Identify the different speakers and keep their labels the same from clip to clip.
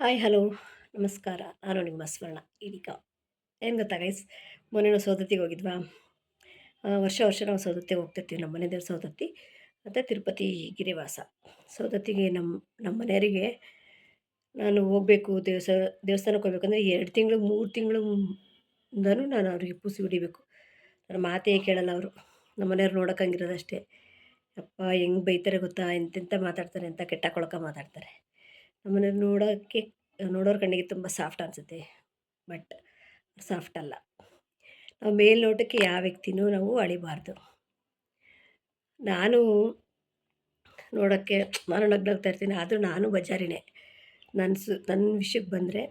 Speaker 1: Hi hello, ನಮಸ್ಕಾರ. ನಾನು ನಿಮ್ಮ ಸ್ವರ್ಣ. ಇದೀಗ ಏನು ಗೊತ್ತಾ ಗೈಸ್ ಮೊನ್ನೆ ನಾವು ಸೌದತ್ತಿಗೆ ಹೋಗಿದ್ವಾ? ವರ್ಷ ವರ್ಷ ನಾವು ಸೌದತ್ತಿಗೆ ಹೋಗ್ತಿರ್ತೀವಿ. ನಮ್ಮ ಮನೆ ದೇವ್ರ ಸೌದತ್ತಿ, ಮತ್ತು ತಿರುಪತಿ ಗಿರಿವಾಸ. ಸೌದತ್ತಿಗೆ ನಮ್ಮ ನಮ್ಮ ಮನೆಯವರಿಗೆ ನಾನು ಹೋಗಬೇಕು. ದೇವಸ, ದೇವಸ್ಥಾನಕ್ಕೆ ಹೋಗ್ಬೇಕಂದ್ರೆ ಎರಡು ತಿಂಗಳು, ಮೂರು ತಿಂಗಳು ಇಂದನೂ ನಾನು ಅವ್ರಿಗೆ ಪೂಸಿ ಹೊಡಿಬೇಕು. ನನ್ನ ಮಾತೇ ಕೇಳಲ್ಲ ಅವರು. ನಮ್ಮ ಮನೆಯವ್ರು ನೋಡೋಕ್ಕಾಗಿರೋದಷ್ಟೇ ಅಪ್ಪ ಹೆಂಗೆ ಬೈತಾರೆ ಗೊತ್ತಾ? ಎಂತೆಂಥ ಮಾತಾಡ್ತಾರೆ ಅಂತ ಕೆಟ್ಟ ಕೊಳಕ ಮಾತಾಡ್ತಾರೆ. ನಮ್ಮನೆಯವ್ರು ನೋಡೋಕ್ಕೆ ನೋಡೋರ ಕಣ್ಣಿಗೆ ತುಂಬ ಸಾಫ್ಟ್ ಅನಿಸುತ್ತೆ, ಬಟ್ ಸಾಫ್ಟ್ ಅಲ್ಲ. ನಾವು ಮೇಲ್ನೋಟಕ್ಕೆ ಯಾವ ವ್ಯಕ್ತಿನೂ ನಾವು ಅಳಿಬಾರ್ದು. ನಾನು ನೋಡೋಕ್ಕೆ ನಾನು ನಗ್ನಾಗ್ತಾ ಇರ್ತೀನಿ, ಆದರೂ ನಾನು ಬಜಾರಿನೇ. ನನ್ನ ಸು ನನ್ನ ವಿಷಯಕ್ಕೆ ಬಂದರೆ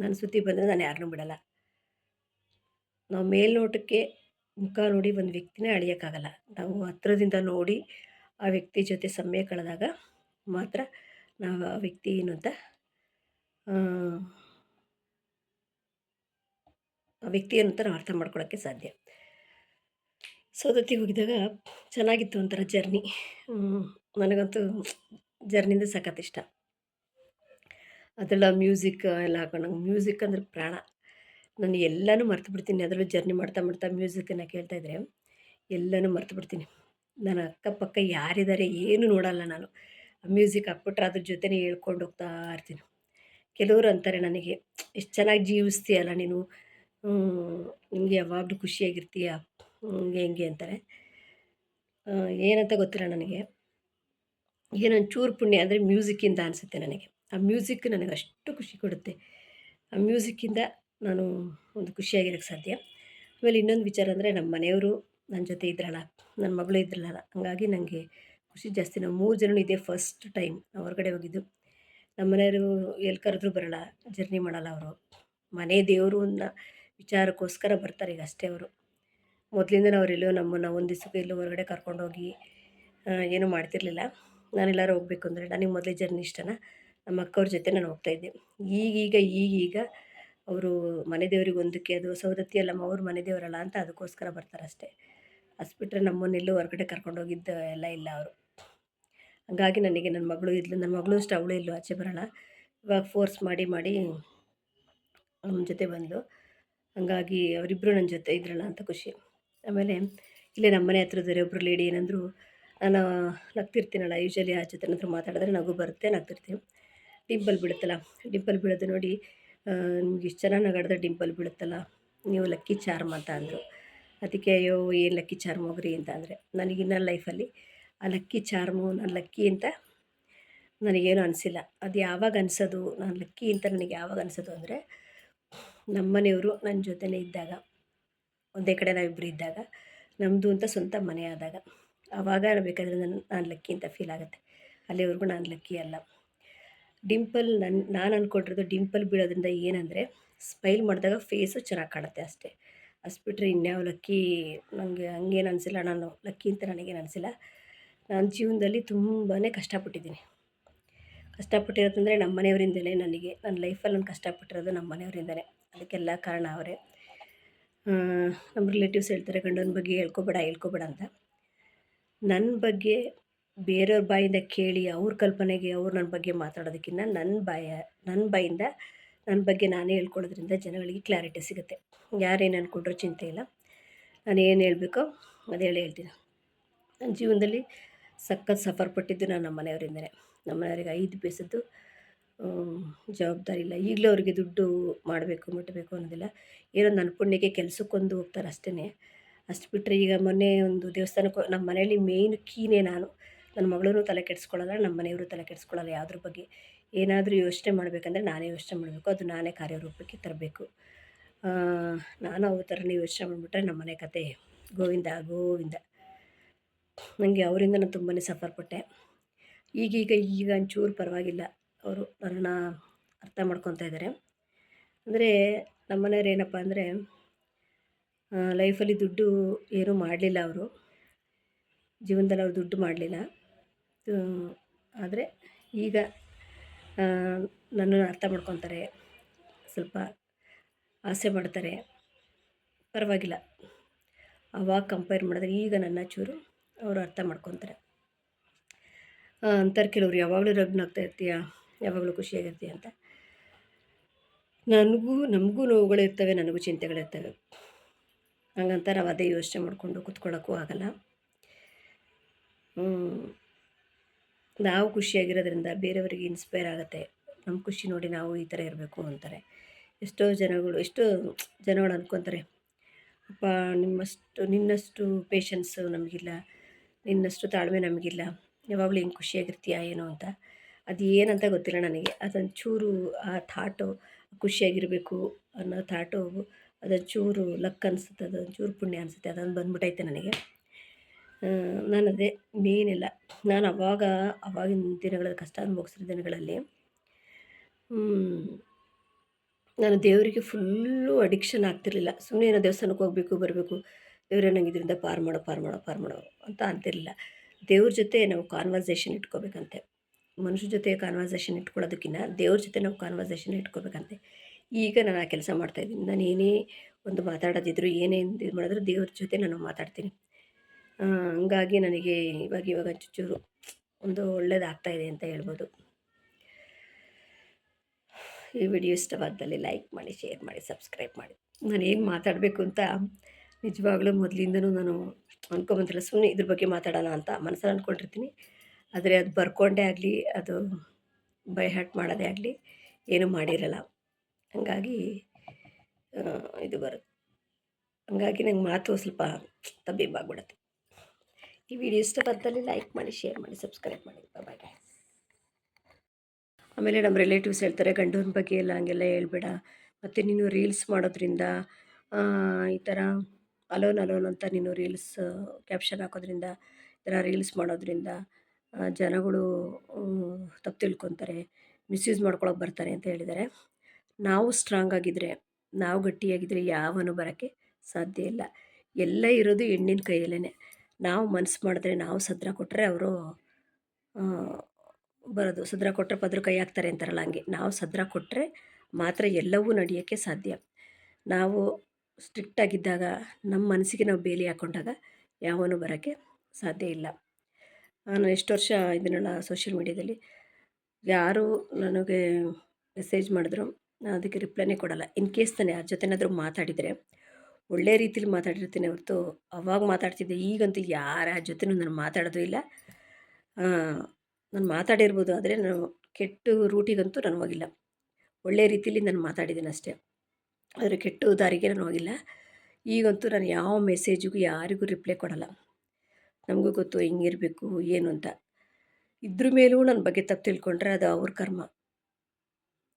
Speaker 1: ನನ್ನ ಸುದ್ದಿ ಬಂದರೆ ನಾನು ಯಾರನ್ನೂ ಬಿಡಲ್ಲ. ನಾವು ಮೇಲ್ನೋಟಕ್ಕೆ ಮುಖ ನೋಡಿ ಒಂದು ವ್ಯಕ್ತಿನೇ ಅಳಿಯೋಕ್ಕಾಗಲ್ಲ. ನಾವು ಹತ್ರದಿಂದ ನೋಡಿ ಆ ವ್ಯಕ್ತಿ ಜೊತೆ ಸಮಯ ಕಳೆದಾಗ ಮಾತ್ರ ನಾವು ಆ ವ್ಯಕ್ತಿ ಏನು ಅಂತ? ಆ, ವ್ಯಕ್ತಿ ಏನು ಅಂತ ನಾವು ಅರ್ಥ ಮಾಡ್ಕೊಳ್ಳೋಕ್ಕೆ ಸಾಧ್ಯ. ಸೌದತ್ತಿಗೆ ಹೋಗಿದಾಗ ಚೆನ್ನಾಗಿತ್ತು ಒಂಥರ ಜರ್ನಿ. ನನಗಂತೂ ಜರ್ನಿಂದ ಸಖತ್ ಇಷ್ಟ. ಅದೆಲ್ಲ ಮ್ಯೂಸಿಕ್ ಎಲ್ಲ ಹಾಕೊಂಡು ನಂಗೆ ಮ್ಯೂಸಿಕ್ ಅಂದ್ರೆ ಪ್ರಾಣ. ನಾನು ಎಲ್ಲನೂ ಮರ್ತು ಬಿಡ್ತೀನಿ ಅದರಲ್ಲೂ ಜರ್ನಿ ಮಾಡ್ತಾ ಮಾಡ್ತಾ ಮ್ಯೂಸಿಕನ್ನು ಕೇಳ್ತಾ ಇದ್ದರೆ ಎಲ್ಲನೂ ಮರ್ತು ಬಿಡ್ತೀನಿ. ನನ್ನ ಅಕ್ಕಪಕ್ಕ ಯಾರಿದ್ದಾರೆ ಏನು ನೋಡಲ್ಲ ನಾನು. ಮ್ಯೂಸಿಕ್ ಹಾಕ್ಬಿಟ್ರೆ ಅದ್ರ ಜೊತೆನೇ ಹೇಳ್ಕೊಂಡು ಹೋಗ್ತಾ ಇರ್ತೀನಿ. ಕೆಲವರು ಅಂತಾರೆ ನನಗೆ ಎಷ್ಟು ಚೆನ್ನಾಗಿ ಜೀವಿಸ್ತೀಯಲ್ಲ ನೀನು? ನಿಮಗೆ ಯಾವಾಗಲೂ ಖುಷಿಯಾಗಿರ್ತೀಯ? ಹಂಗೆ ಹೆಂಗೆ? ಅಂತಾರೆ. ಏನಂತ ಗೊತ್ತಿಲ್ಲ ನನಗೆ. ಏನೊಂದು ಚೂರು ಪುಣ್ಯ ಅಂದರೆ ಮ್ಯೂಸಿಕ್ಕಿಂದ ಅನಿಸುತ್ತೆ ನನಗೆ. ಆ ಮ್ಯೂಸಿಕ್ ನನಗೆ ಅಷ್ಟು ಖುಷಿ ಕೊಡುತ್ತೆ. ಆ ಮ್ಯೂಸಿಕ್ಕಿಂದ ನಾನು ಒಂದು ಖುಷಿಯಾಗಿರೋಕ್ಕೆ ಸಾಧ್ಯ. ಆಮೇಲೆ ಇನ್ನೊಂದು ವಿಚಾರ ಅಂದರೆ ನಮ್ಮ ಮನೆಯವರು ನನ್ನ ಜೊತೆ ಇದ್ರಲ್ಲ ನನ್ನ ಮಗಳು ಇದ್ರಲ್ಲ, ಹಂಗಾಗಿ ನನಗೆ ಖುಷಿ ಜಾಸ್ತಿ. ನಾವು ಮೂರು ಜನ ಇದೇ ಫಸ್ಟ್ ಟೈಮ್ ನಾವು ಹೊರಗಡೆ ಹೋಗಿದ್ದು. ನಮ್ಮ ಮನೆಯವರು ಎಲ್ಲಿ ಕರೆದ್ರೂ ಬರಲ್ಲ ಜರ್ನಿ ಮಾಡಲ್ಲ ಅವರು. ಮನೆ ದೇವರು ಅನ್ನ ವಿಚಾರಕ್ಕೋಸ್ಕರ ಬರ್ತಾರೆ ಈಗ ಅಷ್ಟೇ ಅವರು. ಮೊದಲಿಂದ ಅವರೆಲ್ಲೋ ನಮ್ಮನ್ನು ಒಂದು ದಿವಸಕ್ಕೆ ಎಲ್ಲೋ ಹೊರಗಡೆ ಕರ್ಕೊಂಡೋಗಿ ಏನೂ ಮಾಡ್ತಿರ್ಲಿಲ್ಲ. ನಾನೆಲ್ಲರೂ ಹೋಗ್ಬೇಕು ಅಂದರೆ ನನಗೆ ಮೊದಲೇ ಜರ್ನಿ ಇಷ್ಟನ? ನಮ್ಮ ಅಕ್ಕವ್ರ ಜೊತೆ ನಾನು ಹೋಗ್ತಾಯಿದ್ದೆ ಈಗೀಗ ಈಗೀಗ ಅವರು ಮನೆ ದೇವ್ರಿಗೆ ಒಂದಕ್ಕೆ ಅದು ಸೌದತ್ತಿ ಅಲ್ಲ ಅವ್ರ ಮನೆ ದೇವರಲ್ಲ ಅಂತ ಅದಕ್ಕೋಸ್ಕರ ಬರ್ತಾರೆ ಅಷ್ಟೇ. ಅಷ್ಟು ಬಿಟ್ಟರೆ ನಮ್ಮನ್ನೆಲ್ಲೂ ಹೊರಗಡೆ ಕರ್ಕೊಂಡೋಗಿದ್ದು ಎಲ್ಲ ಇಲ್ಲ ಅವರು. ಹಂಗಾಗಿ ನನಗೆ ನನ್ನ ಮಗಳು ಇದ್ಲು ನನ್ನ ಮಗಳು ಅಷ್ಟು, ಅವಳು ಇಲ್ಲೂ ಆಚೆ ಬರೋಣ. ಇವಾಗ ಫೋರ್ಸ್ ಮಾಡಿ ಮಾಡಿ ನಮ್ಮ ಜೊತೆ ಬಂದು ಹಂಗಾಗಿ ಅವರಿಬ್ಬರು ನನ್ನ ಜೊತೆ ಇದ್ರಲ್ಲ ಅಂತ ಖುಷಿ. ಆಮೇಲೆ ಇಲ್ಲೇ ನಮ್ಮ ಮನೆ ಹತ್ರದವರೆ ಒಬ್ಬರು ಲೇಡಿ ಏನಂದರು, ನಾನು ನಗ್ತಿರ್ತೀನಲ್ಲ ಯೂಶ್ವಲಿ ಆ ಜೊತೆ ಹತ್ರ ಮಾತಾಡಿದ್ರೆ ನಗು ಬರುತ್ತೆ, ನಗ್ತಿರ್ತೀನಿ. ಡಿಂಪಲ್ ಬೀಳುತ್ತಲ್ಲ, ಡಿಂಪಲ್ ಬೀಳೋದು ನೋಡಿ ನಿಮ್ಗೆ ಇಷ್ಟು ಚೆನ್ನಾಗಿ ನಗಾಡಿದ್ರೆ ಡಿಂಪಲ್ ಬೀಳುತ್ತಲ್ಲ, ನೀವು ಲಕ್ಕಿ ಚಾರ್ಮ್ ಅಂತ ಅಂದರು. ಅದಕ್ಕೆ, ಅಯ್ಯೋ, ಏನು ಲಕ್ಕಿ ಚಾರ್ಮ್ ಹೋಗ್ರಿ ಅಂತ ಅಂದರೆ. ನನಗಿನ್ನ ಲೈಫಲ್ಲಿ ಲಕ್ಕಿ ಚಾರ್ಮು, ನಾನು ಲಕ್ಕಿ ಅಂತ ನನಗೇನು ಅನಿಸಿಲ್ಲ. ಅದು ಯಾವಾಗ ಅನಿಸೋದು, ನಾನು ಲಕ್ಕಿ ಅಂತ ನನಗೆ ಯಾವಾಗ ಅನಿಸೋದು ಅಂದರೆ ನಮ್ಮ ಮನೆಯವರು ನನ್ನ ಜೊತೆನೇ ಇದ್ದಾಗ, ಒಂದೇ ಕಡೆ ನಾವಿಬ್ಬರು ಇದ್ದಾಗ ನಮ್ಮದು ಅಂತ ಸ್ವಂತ ಮನೆ ಆದಾಗ ಆವಾಗ ಬೇಕಾದರೆ ನನ್ನ ನಾನು ಲಕ್ಕಿ ಅಂತ ಫೀಲ್ ಆಗುತ್ತೆ. ಅಲ್ಲಿವರೆಗೂ ನಾನು ಲಕ್ಕಿ ಅಲ್ಲ. ಡಿಂಪಲ್ ನನ್ನ ನಾನು ಅಂದ್ಕೊಂಡಿರೋದು ಡಿಂಪಲ್ ಬೀಳೋದ್ರಿಂದ ಏನಂದರೆ, ಸ್ಮೈಲ್ ಮಾಡಿದಾಗ ಫೇಸು ಚೆನ್ನಾಗಿ ಕಾಣುತ್ತೆ ಅಷ್ಟೇ. ಅಷ್ಟು ಬಿಟ್ಟರೆ ಇನ್ಯಾವ ಲಕ್ಕಿ ನನಗೆ ಹಂಗೇನು ಅನಿಸಿಲ್ಲ, ನಾನು ಲಕ್ಕಿ ಅಂತ ನನಗೇನು ಅನಿಸಿಲ್ಲ. ನಾನು ಜೀವನದಲ್ಲಿ ತುಂಬಾ ಕಷ್ಟಪಟ್ಟಿದ್ದೀನಿ. ಕಷ್ಟಪಟ್ಟಿರೋದಂದರೆ ನಮ್ಮ ಮನೆಯವರಿಂದಲೇ ನನಗೆ, ನನ್ನ ಲೈಫಲ್ಲಿ ನಾನು ಕಷ್ಟಪಟ್ಟಿರೋದು ನಮ್ಮ ಮನೆಯವರಿಂದಲೇ. ಅದಕ್ಕೆಲ್ಲ ಕಾರಣ ಅವರೇ. ನಮ್ಮ ರಿಲೇಟಿವ್ಸ್ ಹೇಳ್ತಾರೆ, ಗಂಡನ ಬಗ್ಗೆ ಹೇಳ್ಕೊಬೇಡ ಹೇಳ್ಕೊಬೇಡ ಅಂತ. ನನ್ನ ಬಗ್ಗೆ ಬೇರೆಯವ್ರ ಬಾಯಿಂದ ಕೇಳಿ, ಅವ್ರ ಕಲ್ಪನೆಗೆ ಅವ್ರು ನನ್ನ ಬಗ್ಗೆ ಮಾತಾಡೋದಕ್ಕಿಂತ ನನ್ನ ಬಾಯ ನನ್ನ ಬಾಯಿಂದ ನನ್ನ ಬಗ್ಗೆ ನಾನೇ ಹೇಳ್ಕೊಳ್ಳೋದ್ರಿಂದ ಜನಗಳಿಗೆ ಕ್ಲಾರಿಟಿ ಸಿಗುತ್ತೆ. ಯಾರೇನು ಅಂದ್ಕೊಂಡ್ರೂ ಚಿಂತೆ ಇಲ್ಲ. ನಾನು ಏನು ಹೇಳಬೇಕೋ ಅದು ಹೇಳಿ ಹೇಳ್ತೀನಿ. ನನ್ನ ಜೀವನದಲ್ಲಿ ಸಖತ್ ಸಫರ್ ಪಟ್ಟಿದ್ದು ನಾನು ನಮ್ಮ ಮನೆಯವರಿಂದನೇ ನಮ್ಮ ಮನೆಯವ್ರಿಗೆ ಐದು ಪೈಸದ್ದು ಜವಾಬ್ದಾರಿ ಇಲ್ಲ. ಈಗಲೂ ಅವರಿಗೆ ದುಡ್ಡು ಮಾಡಬೇಕು ಮುಟ್ಟಬೇಕು ಅನ್ನೋದಿಲ್ಲ. ಏನೋ ನನ್ನ ಪುಣ್ಯಕ್ಕೆ ಕೆಲಸಕ್ಕೊಂದು ಹೋಗ್ತಾರೆ ಅಷ್ಟೇ ಅಷ್ಟು ಬಿಟ್ಟರೆ ಈಗ ಮೊನ್ನೆ ಒಂದು ದೇವಸ್ಥಾನಕ್ಕೆ, ನಮ್ಮ ಮನೆಯಲ್ಲಿ ಮೇಯ್ನ್ ಕೀನೇ ನಾನು. ನನ್ನ ಮಗಳೂ ತಲೆ ಕೆಡಿಸ್ಕೊಳ್ಳಲ್ಲ, ನಮ್ಮ ಮನೆಯವರು ತಲೆ ಕೆಡಿಸ್ಕೊಳ್ಳಲ್ಲ ಯಾವುದ್ರ ಬಗ್ಗೆ. ಏನಾದರೂ ಯೋಚನೆ ಮಾಡಬೇಕಂದ್ರೆ ನಾನೇ ಯೋಚನೆ ಮಾಡಬೇಕು. ಅದು ನಾನೇ ಕಾರ್ಯರೂಪಕ್ಕೆ ತರಬೇಕು. ನಾನು ಅವ್ರ ಥರನೇ ಯೋಚನೆ ಮಾಡಿಬಿಟ್ರೆ ನಮ್ಮ ಮನೆ ಕತೆ ಗೋವಿಂದ ಗೋವಿಂದ. ನನಗೆ ಅವರಿಂದ ನಾನು ತುಂಬಾ ಸಫರ್ ಪಟ್ಟೆ. ಈಗೀಗ ಈಗ ಒಂಚೂರು ಪರವಾಗಿಲ್ಲ. ಅವರು ನನ್ನನ್ನು ಅರ್ಥ ಮಾಡ್ಕೊತಾ ಇದ್ದಾರೆ ಅಂದರೆ ನಮ್ಮ ಮನೆಯವ್ರು ಏನಪ್ಪ ಅಂದರೆ ಲೈಫಲ್ಲಿ ದುಡ್ಡು ಏನೂ ಮಾಡಲಿಲ್ಲ ಅವರು. ಜೀವನದಲ್ಲಿ ಅವರು ದುಡ್ಡು ಮಾಡಲಿಲ್ಲ. ಆದರೆ ಈಗ ನನ್ನನ್ನು ಅರ್ಥ ಮಾಡ್ಕೊತಾರೆ. ಸ್ವಲ್ಪ ಆಸೆ ಮಾಡ್ತಾರೆ ಪರವಾಗಿಲ್ಲ. ಅವಾಗ ಕಂಪೇರ್ ಮಾಡಿದ್ರೆ ಈಗ ನನ್ನ ಚೂರು ಅವರು ಅರ್ಥ ಮಾಡ್ಕೊತಾರೆ. ಅಂತಾರೆ ಕೆಲವ್ರು, ಯಾವಾಗಲೂ ರಗ್ನಾಗ್ತಾ ಇರ್ತೀಯ? ಯಾವಾಗಲೂ ಖುಷಿಯಾಗಿರ್ತೀಯ? ಅಂತ. ನನಗೂ, ನಮಗೂ ನೋವುಗಳಿರ್ತವೆ ನನಗೂ ಚಿಂತೆಗಳಿರ್ತವೆ ಹಂಗಂತ ನಾವು ಅದೇ ಯೋಚನೆ ಮಾಡಿಕೊಂಡು ಕುತ್ಕೊಳ್ಳೋಕ್ಕೂ ಆಗಲ್ಲ. ನಾವು ಖುಷಿಯಾಗಿರೋದ್ರಿಂದ ಬೇರೆಯವರಿಗೆ ಇನ್ಸ್ಪೈರ್ ಆಗುತ್ತೆ. ನಮ್ಮ ಖುಷಿ ನೋಡಿ ನಾವು ಈ ಥರ ಇರಬೇಕು ಅಂತಾರೆ. ಎಷ್ಟೋ ಜನಗಳು ಎಷ್ಟೋ ಜನಗಳು ಅಂದ್ಕೊತಾರೆ ಅಪ್ಪ, ನಿಮ್ಮಷ್ಟು, ನಿನ್ನಷ್ಟು ಪೇಷನ್ಸು ನಮಗಿಲ್ಲ. ನಿನ್ನಷ್ಟು ತಾಳ್ಮೆ ನಮಗಿಲ್ಲ. ಯಾವಾಗಲೂ ಹಿಂಗೆ ಖುಷಿಯಾಗಿರ್ತೀಯ ಏನೋ ಅಂತ. ಅದು ಏನಂತ ಗೊತ್ತಿಲ್ಲ ನನಗೆ. ಅದೊಂಚೂರು ಆ ಥಾಟು ಖುಷಿಯಾಗಿರಬೇಕು ಅನ್ನೋ ಥಾಟು ಅದೊಂಚೂರು ಲಕ್ ಅನಿಸುತ್ತೆ, ಅದೊಂಚೂರು ಪುಣ್ಯ ಅನಿಸುತ್ತೆ. ಅದೊಂದು ಬಂದ್ಬಿಟ್ಟೈತೆ ನನಗೆ. ನಾನು ಅದೇ ಮೇನಿಲ್ಲ ನಾನು ಅವಾಗ, ಅವಾಗಿನ ದಿನಗಳಲ್ಲಿ ಕಷ್ಟ ಅನುಭವಿಸಿದ ದಿನಗಳಲ್ಲಿ ನಾನು ದೇವರಿಗೆ ಫುಲ್ಲು ಅಡಿಕ್ಷನ್ ಆಗ್ತಿರಲಿಲ್ಲ. ಸುಮ್ಮನೆ ಏನೋ ದೇವಸ್ಥಾನಕ್ಕೆ ಹೋಗಬೇಕು, ಬರಬೇಕು. ದೇವರೇ ನಂಗೆ ಇದರಿಂದ ಪಾರ್ ಮಾಡೋ ಪಾರ್ ಮಾಡೋ, ಪಾರು ಮಾಡೋ ಅಂತ ಅಂತಿರಲಿಲ್ಲ. ದೇವ್ರ ಜೊತೆ ನಾವು ಕಾನ್ವರ್ಸೇಷನ್ ಇಟ್ಕೋಬೇಕಂತೆ. ಮನುಷ್ಯ ಜೊತೆ ಕಾನ್ವರ್ಸೇಷನ್ ಇಟ್ಕೊಳ್ಳೋದಕ್ಕಿಂತ ದೇವ್ರ ಜೊತೆ ನಾವು ಕಾನ್ವರ್ಸೇಷನ್ ಇಟ್ಕೋಬೇಕಂತೆ. ಈಗ ನಾನು ಆ ಕೆಲಸ ಮಾಡ್ತಾಯಿದ್ದೀನಿ. ನಾನು ಏನೇ ಒಂದು ಮಾತಾಡೋದಿದ್ರು, ಏನೇ ಇದು ಮಾಡಿದ್ರು ದೇವ್ರ ಜೊತೆ ನಾನು ಮಾತಾಡ್ತೀನಿ. ಹಂಗಾಗಿ ನನಗೆ ಇವಾಗ ಇವಾಗ ಚೂರು ಒಂದು ಒಳ್ಳೇದಾಗ್ತಾಯಿದೆ ಅಂತ ಹೇಳ್ಬೋದು. ಈ ವಿಡಿಯೋ ಇಷ್ಟವಾದಲ್ಲಿ ಲೈಕ್ ಮಾಡಿ ಶೇರ್ ಮಾಡಿ ಸಬ್ಸ್ಕ್ರೈಬ್ ಮಾಡಿ. ನಾನು ಏನು ಮಾತಾಡಬೇಕು ಅಂತ ನಿಜವಾಗ್ಲೂ ಮೊದಲಿಂದನೂ ನಾನು ಅನ್ಕೊಂಬಂದಿಲ್ಲ ಸುಮ್ಮನೆ ಇದ್ರ ಬಗ್ಗೆ ಮಾತಾಡೋಣ ಅಂತ ಮನಸ್ಸಲ್ಲಿ ಅಂದ್ಕೊಂಡಿರ್ತೀನಿ ಆದರೆ ಅದು ಬರ್ಕೊಂಡೇ ಆಗಲಿ, ಅದು ಬೈ ಹಾರ್ಟ್ ಮಾಡೋದೇ ಆಗಲಿ, ಏನೂ ಮಾಡಿರಲ್ಲ. ಹಾಗಾಗಿ ಇದು ಬರುತ್ತೆ. ಹಂಗಾಗಿ ನಂಗೆ ಮಾತು ಸ್ವಲ್ಪ ತಬ್ಬಿಬ್ಬಾಗ್ಬಿಡುತ್ತೆ. ಈ ವಿಡಿಯೋ ಇಷ್ಟಪದ್ದಲ್ಲಿ ಲೈಕ್ ಮಾಡಿ, ಶೇರ್ ಮಾಡಿ, ಸಬ್ಸ್ಕ್ರೈಬ್ ಮಾಡಿ. ಬಾಯ್ ಆಮೇಲೆ ನಮ್ಮ ರಿಲೇಟಿವ್ಸ್ ಹೇಳ್ತಾರೆ, ಗಂಡನ ಬಗ್ಗೆ ಎಲ್ಲ ಹಂಗೆಲ್ಲ ಹೇಳ್ಬೇಡ. ಮತ್ತು ನೀನು ರೀಲ್ಸ್ ಮಾಡೋದ್ರಿಂದ ಈ ಥರ ಅಲೋನ್ ಅಲೋನ್ ಅಂತ ನೀನು ರೀಲ್ಸ್ ಕ್ಯಾಪ್ಷನ್ ಹಾಕೋದ್ರಿಂದ, ಈ ಥರ ರೀಲ್ಸ್ ಮಾಡೋದ್ರಿಂದ ಜನಗಳು ತಪ್ಪು ತಿಳ್ಕೊತಾರೆ ಮಿಸ್ಯೂಸ್ ಮಾಡ್ಕೊಳಕ್ಕೆ ಬರ್ತಾರೆ ಅಂತ ಹೇಳಿದ್ದಾರೆ. ನಾವು ಸ್ಟ್ರಾಂಗ್ ಆಗಿದ್ದರೆ ನಾವು ಗಟ್ಟಿಯಾಗಿದ್ದರೆ ಯಾವನು ಬರೋಕ್ಕೆ ಸಾಧ್ಯ ಇಲ್ಲ. ಎಲ್ಲ ಇರೋದು ಹೆಣ್ಣಿನ ಕೈಯಲ್ಲೇ ನಾವು ಮನಸ್ಸು ಮಾಡಿದ್ರೆ ನಾವು ಸದ್ರ ಕೊಟ್ಟರೆ ಅವರು ಬರೋದು. ಸದ್ರ ಕೊಟ್ಟರೆ ಪದ್ರ ಕೈ ಹಾಕ್ತಾರೆ ಅಂತಾರಲ್ಲ ಹಂಗೆ. ನಾವು ಸದ್ರ ಕೊಟ್ಟರೆ ಮಾತ್ರ ಎಲ್ಲವೂ ನಡೆಯೋಕ್ಕೆ ಸಾಧ್ಯ. ನಾವು ಸ್ಟ್ರಿಕ್ಟಾಗಿದ್ದಾಗ ನಮ್ಮ ಮನಸ್ಸಿಗೆ ನಾವು ಬೇಲಿ ಹಾಕ್ಕೊಂಡಾಗ ಯಾವನು ಬರೋಕ್ಕೆ ಸಾಧ್ಯ ಇಲ್ಲ. ನಾನು ಎಷ್ಟು ವರ್ಷ ಇದನ್ನೆಲ್ಲ ಸೋಷಿಯಲ್ ಮೀಡ್ಯಾದಲ್ಲಿ ಯಾರು ನನಗೆ ಮೆಸೇಜ್ ಮಾಡಿದ್ರು, ನಾನು ಅದಕ್ಕೆ ರಿಪ್ಲೈನೇ ಕೊಡೋಲ್ಲ. ಇನ್ ಕೇಸ್ ತಾನೆ ಯಾರ ಜೊತೆನಾದರೂ ಮಾತಾಡಿದರೆ, ಒಳ್ಳೆ ರೀತಿಲಿ ಮಾತಾಡಿರ್ತೀನಿ ಹೊರತು ಅವಾಗ ಮಾತಾಡ್ತಿದ್ದೆ, ಈಗಂತೂ ಯಾರ ಜೊತೆನೂ ನಾನು ಮಾತಾಡೋದು ಇಲ್ಲ. ನಾನು ಮಾತಾಡಿರ್ಬೋದು, ಆದರೆ ನಾನು ಕೆಟ್ಟ ರೂಟಿಗಂತೂ ನಾನು ಹೋಗಿಲ್ಲ. ಒಳ್ಳೆಯ ರೀತಿಯಲ್ಲಿ ನಾನು ಮಾತಾಡಿದ್ದೀನಿ ಅಷ್ಟೇ. ಆದರೆ ಕೆಟ್ಟ ದಾರಿಗೆ ನಾನು ಹೋಗಿಲ್ಲ. ಈಗಂತೂ ನಾನು ಯಾವ ಮೆಸೇಜಿಗೂ ಯಾರಿಗೂ ರಿಪ್ಲೈ ಕೊಡಲ್ಲ. ನಮಗೂ ಗೊತ್ತು ಹೆಂಗಿರಬೇಕು, ಏನು ಅಂತ. ಇದ್ರ ಮೇಲೂ ನನ್ನ ಬಗ್ಗೆ ತಪ್ಪು ತಿಳ್ಕೊಂಡ್ರೆ ಅದು ಅವ್ರ ಕರ್ಮ.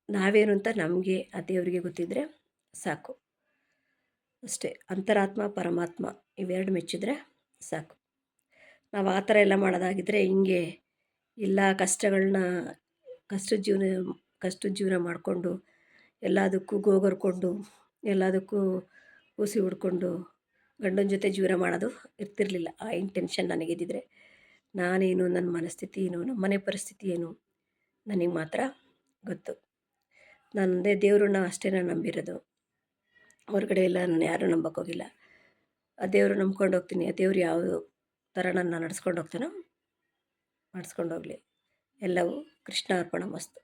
Speaker 1: ನಾವೇನು ಅಂತ ನಮಗೆ, ಆ ದೇವರಿಗೆ ಗೊತ್ತಿದ್ದರೆ ಸಾಕು. ಅಷ್ಟೇ, ಅಂತರಾತ್ಮ, ಪರಮಾತ್ಮ ಇವೆರಡು ಮೆಚ್ಚಿದ್ರೆ ಸಾಕು. ನಾವು ಆ ಥರ ಎಲ್ಲ ಮಾಡೋದಾಗಿದ್ದರೆ ಹಿಂಗೆ ಎಲ್ಲ ಕಷ್ಟಗಳನ್ನ ಕಷ್ಟದ ಜೀವನ ಕಷ್ಟದ ಜೀವನ ಮಾಡಿಕೊಂಡು ಎಲ್ಲದಕ್ಕೂ ಗೋಗರ್ಕೊಂಡು ಎಲ್ಲದಕ್ಕೂ ಊಸಿ ಹುಡ್ಕೊಂಡು ಗಂಡನ ಜೊತೆ ಜೀವನ ಮಾಡೋದು ಇರ್ತಿರಲಿಲ್ಲ. ಆ ಇಂಟೆನ್ಷನ್ ನನಗಿದ್ದಿದ್ರೆ ನಾನೇನು ನನ್ನ ಮನಸ್ಥಿತಿ ಏನು ನಮ್ಮ ಮನೆ ಪರಿಸ್ಥಿತಿ ಏನು ನನಗೆ ಮಾತ್ರ ಗೊತ್ತು. ನನ್ನದೇ ದೇವ್ರನ್ನ ಅಷ್ಟೇ ನಾನು ನಂಬಿರೋದು. ಹೊರಗಡೆ ಎಲ್ಲ ನಾನು ಯಾರೂ ನಂಬಕ್ಕೋಗಿಲ್ಲ ಆ ದೇವರು ನಂಬ್ಕೊಂಡು ಹೋಗ್ತೀನಿ, ಆ ದೇವ್ರು ಯಾವ ಥರ ನನ್ನ ನಡ್ಸ್ಕೊಂಡು ಹೋಗ್ತಾನೋ ಮಾಡಿಸ್ಕೊಂಡೋಗ್ಲಿ ಎಲ್ಲವೂ ಕೃಷ್ಣ ಅರ್ಪಣ ಮಸ್ತು.